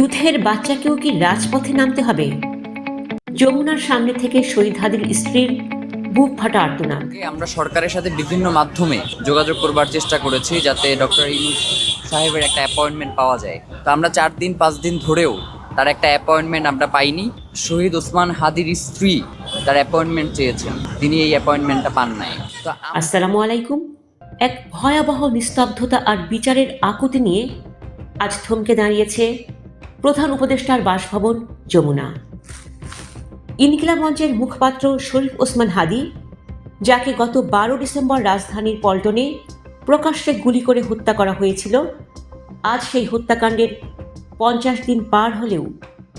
দুধের বাচ্চাকেও কি রাজপথে নামতে হবে? যমুনার সামনে থেকে শহীদ হাদির স্ত্রীর বুক ফাটা আর্তনাদ। আমরা সরকারের সাথে বিভিন্ন মাধ্যমে যোগাযোগ করবার চেষ্টা করেছি যাতে ডক্টর ইউনুস সাহেবের একটা অ্যাপয়েন্টমেন্ট পাওয়া যায়। তো আমরা চার দিন পাঁচ দিন ধরেও তার একটা অ্যাপয়েন্টমেন্ট আমরা পাইনি। শহীদ ওসমান হাদির স্ত্রী তার অ্যাপয়েন্টমেন্ট চেয়েছেন। তিনি এই অ্যাপয়েন্টমেন্টটা পান নাই। তো আসসালামু আলাইকুম। এক ভয়াবহ নিস্তব্ধতা আর বিচারের আকুতি নিয়ে আজ থমকে দাঁড়িয়েছে প্রধান উপদেষ্টার বাসভবন, যমুনা। ইনকিলাব মঞ্চের মুখপাত্র শরীফ ওসমান হাদি, যাকে গত বারো ডিসেম্বর রাজধানীর পল্টনে প্রকাশ্যে গুলি করে হত্যা করা হয়েছিল, আজ সেই হত্যাকাণ্ডের পঞ্চাশ দিন পার হলেও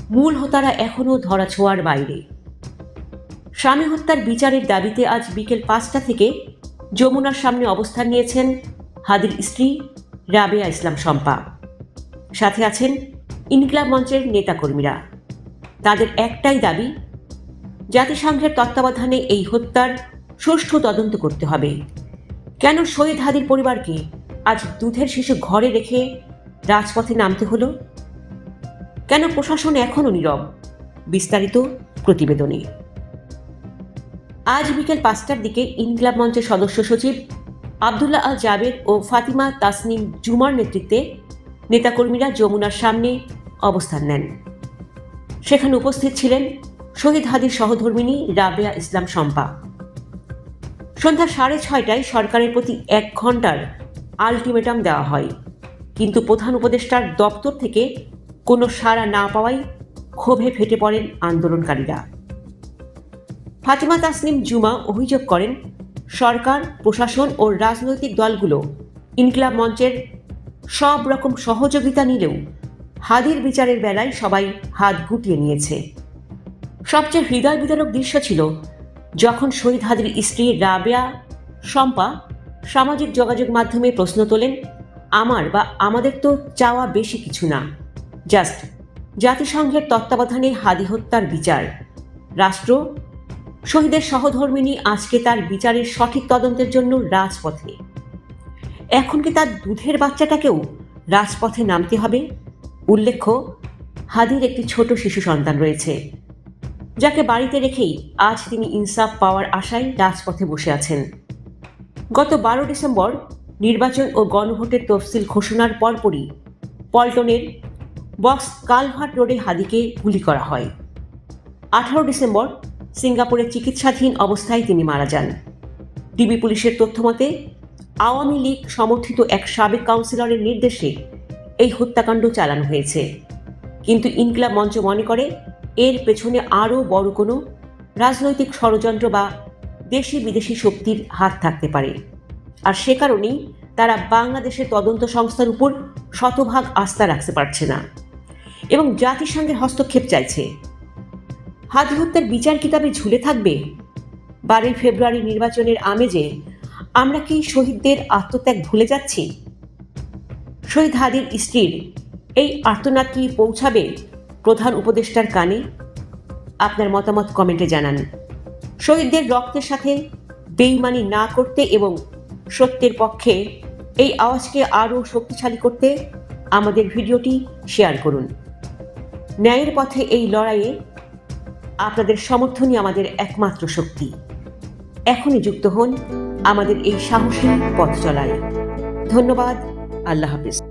মূল হোতারা এখনও ধরাছোঁয়ার বাইরে। স্বামী হত্যার বিচারের দাবিতে আজ বিকেল পাঁচটা থেকে যমুনার সামনে অবস্থান নিয়েছেন হাদির স্ত্রী রাবেয়া ইসলাম শম্পা। সাথে আছেন ইনকিলাব মঞ্চের নেতাকর্মীরা। তাদের একটাই দাবি, জাতিসংঘের তত্ত্বাবধানে এই হত্যার সুষ্ঠু তদন্ত করতে হবে। কেন শহীদ হাদির পরিবারকে আজ দুধের শিশু ঘরে রেখে রাজপথে নামতে হলো? কেন প্রশাসন এখনও নীরব? বিস্তারিত প্রতিবেদনে। আজ বিকেল পাঁচটার দিকে ইনকিলাব মঞ্চের সদস্য সচিব আবদুল্লাহ আল জাবের ও ফাতিমা তাসনিম জুমার নেতৃত্বে নেতাকর্মীরা যমুনার সামনে অবস্থান নেন। সেখানে উপস্থিত ছিলেন শহীদ হাদির সহধর্মিনী রাবেয়া ইসলাম শম্পা। সন্ধ্যা সাড়ে ছয়টায় সরকারের প্রতি এক ঘণ্টার আলটিমেটাম দেওয়া হয়। কিন্তু প্রধান উপদেষ্টার দপ্তর থেকে কোনো সাড়া না পাওয়ায় ক্ষোভে ফেটে পড়েন আন্দোলনকারীরা। ফাতিমা তাসনিম জুমা অভিযোগ করেন, সরকার, প্রশাসন ও রাজনৈতিক দলগুলো ইনকিলাব মঞ্চের সব রকম সহযোগিতা নিলেও হাদির বিচারের বেলায় সবাই হাত গুটিয়ে নিয়েছে। সবচেয়ে হৃদয় বিদারক দৃশ্য ছিল যখন শহীদ হাদির স্ত্রী রাবেয়া শম্পা সামাজিক যোগাযোগ মাধ্যমে প্রশ্ন তোলেন, আমার বা আমাদের তো চাওয়া বেশি কিছু না। জাস্ট জাতিসংঘের তত্ত্বাবধানে হাদি হত্যার বিচার। রাষ্ট্র, শহীদের সহধর্মিনী আজকে তার বিচারের সঠিক তদন্তের জন্য রাজপথে। এখন কি তার দুধের বাচ্চাটাকেও রাজপথে নামতে হবে? উল্লেখ্য, হাদির একটি ছোট শিশু সন্তান রয়েছে, যাকে বাড়িতে রেখেই আজ তিনি ইনসাফ পাওয়ার আশায় রাজপথে বসে আছেন। গত বারো ডিসেম্বর নির্বাচন ও গণভোটের তফসিল ঘোষণার পরপরই পল্টনের বক্স কালভার্ট রোডে হাদিকে গুলি করা হয়। আঠারো ডিসেম্বর সিঙ্গাপুরে চিকিৎসাধীন অবস্থায় তিনি মারা যান। ডিবি পুলিশের তথ্যমতে, আওয়ামী লীগ সমর্থিত এক সাবেক কাউন্সিলরের নির্দেশে এই হত্যাকাণ্ড চালানো হয়েছে। কিন্তু ইনকিলাব মঞ্চ মনে করে, এর পেছনে আরও বড় কোনো রাজনৈতিক ষড়যন্ত্র বা দেশি বিদেশি শক্তির হাত থাকতে পারে। আর সে কারণেই তারা বাংলাদেশের তদন্ত সংস্থার উপর শতভাগ আস্থা রাখতে পারছে না। এবং জাতিসংঘের হস্তক্ষেপ চাইছে। হাদি হত্যার বিচার কিতাবে ঝুলে থাকবে? বারোই ফেব্রুয়ারি নির্বাচনের আমেজে আমরা কি শহীদদের আত্মত্যাগ ভুলে যাচ্ছি? শহীদ হাদির স্ত্রীর এই আর্তনাদ কি পৌঁছাবে? প্রধান উপদেষ্টার কানে আপনার মতামত কমেন্টে জানান। শহীদদের রক্তের সাথে বেইমানি না করতে এবং সত্যের পক্ষে এই আওয়াজকে আরও শক্তিশালী করতে আমাদের ভিডিওটি শেয়ার করুন। ন্যায়ের পথে এই লড়াইয়ে আপনাদের সমর্থনই আমাদের একমাত্র শক্তি। এখনই যুক্ত হন আমাদের এই সাহসী পথ চলায় ধন্যবাদ আল্লাহ হাফিজ।